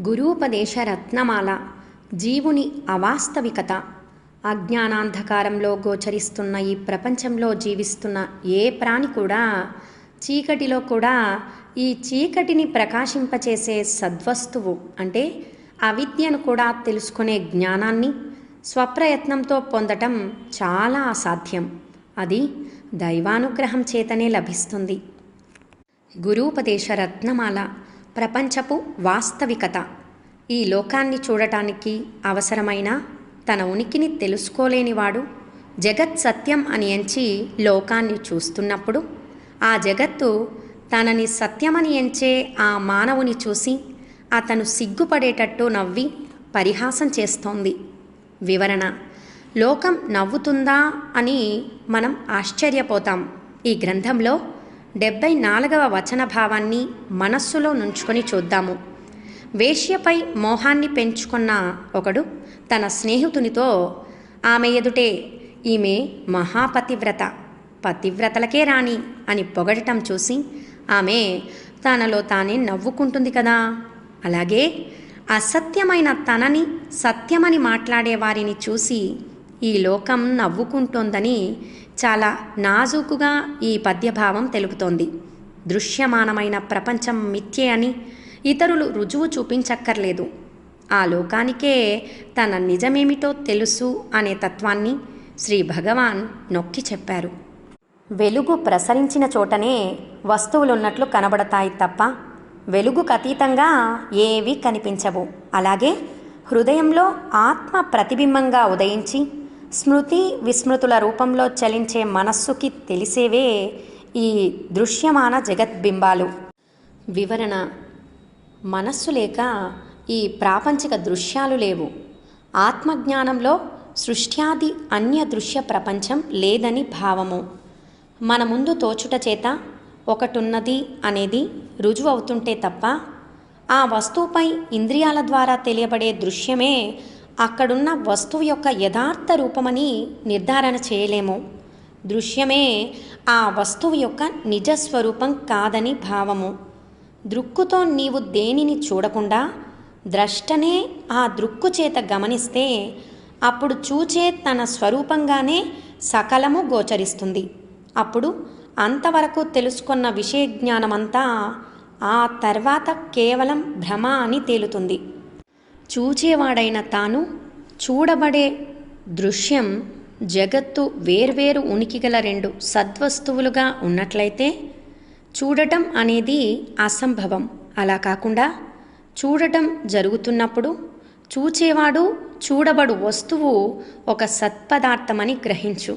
గురూపదేశ రత్నమాల జీవుని అవాస్తవికత అజ్ఞానాంధకారంలో గోచరిస్తున్న ఈ ప్రపంచంలో జీవిస్తున్న ఏ ప్రాణి కూడా చీకటిలో కూడా ఈ చీకటిని ప్రకాశింపచేసే సద్వస్తువు అంటే అవిద్యను కూడా తెలుసుకునే జ్ఞానాన్ని స్వప్రయత్నంతో పొందటం చాలా అసాధ్యం. అది దైవానుగ్రహం చేతనే లభిస్తుంది. గురూపదేశ రత్నమాల ప్రపంచపు వాస్తవికత. ఈ లోకాన్ని చూడటానికి అవసరమైన తన ఉనికిని తెలుసుకోలేనివాడు జగత్ సత్యం అని ఎంచి లోకాన్ని చూస్తున్నప్పుడు ఆ జగత్తు తనని సత్యమని ఎంచే ఆ మానవుని చూసి అతను సిగ్గుపడేటట్టు నవ్వి పరిహాసం చేస్తోంది. వివరణ లోకం నవ్వుతుందా అని మనం ఆశ్చర్యపోతాం. ఈ గ్రంథంలో డెబ్బై నాలుగవ వచన భావాన్ని మనస్సులో నుంచుకొని చూద్దాము. వేశ్యపై మోహాన్ని పెంచుకున్న ఒకడు తన స్నేహితునితో ఆమె ఎదుటే ఈమె మహాపతివ్రత పతివ్రతలకే రాణి అని పొగడటం చూసి ఆమె తనలో తానే నవ్వుకుంటుంది కదా. అలాగే అసత్యమైన తనని సత్యమని మాట్లాడే వారిని చూసి ఈ లోకం నవ్వుకుంటోందని చాలా నాజూకుగా ఈ పద్యభావం తెలుపుతోంది. దృశ్యమానమైన ప్రపంచం మిథ్యే అని ఇతరులు రుజువు చూపించక్కర్లేదు. ఆ లోకానికే తన నిజమేమిటో తెలుసు అనే తత్వాన్ని శ్రీ భగవాన్ నొక్కి చెప్పారు. వెలుగు ప్రసరించిన చోటనే వస్తువులున్నట్లు కనబడతాయి తప్ప వెలుగుకు అతీతంగా ఏవి కనిపించవు. అలాగే హృదయంలో ఆత్మ ప్రతిబింబంగా ఉదయించి స్మృతి విస్మృతుల రూపంలో చలించే మనస్సుకి తెలిసేవే ఈ దృశ్యమాన జగద్బింబాలు. వివరణ మనస్సు లేక ఈ ప్రాపంచిక దృశ్యాలు లేవు. ఆత్మజ్ఞానంలో సృష్ట్యాది అన్య దృశ్య ప్రపంచం లేదని భావము. మన ముందు తోచుట చేత ఒకటున్నది అనేది రుజువు అవుతుంటే తప్ప ఆ వస్తువుపై ఇంద్రియాల ద్వారా తెలియబడే దృశ్యమే అక్కడున్న వస్తువు యొక్క యథార్థ రూపమని నిర్ధారణ చేయలేము. దృశ్యమే ఆ వస్తువు యొక్క నిజస్వరూపం కాదని భావము. దృక్కుతో నీవు దేనిని చూడకుండా ద్రష్టనే ఆ దృక్కు చేత గమనిస్తే అప్పుడు చూచే తన స్వరూపంగానే సకలము గోచరిస్తుంది. అప్పుడు అంతవరకు తెలుసుకున్న విషయ జ్ఞానమంతా ఆ తర్వాత కేవలం భ్రమ అని తేలుతుంది. చూచేవాడైన తాను చూడబడే దృశ్యం జగత్తు వేర్వేరు ఉనికిగల రెండు సద్వస్తువులుగా ఉన్నట్లయితే చూడటం అనేది అసంభవం. అలా కాకుండా చూడటం జరుగుతున్నప్పుడు చూచేవాడు చూడబడు వస్తువు ఒక సత్పదార్థమని గ్రహించు.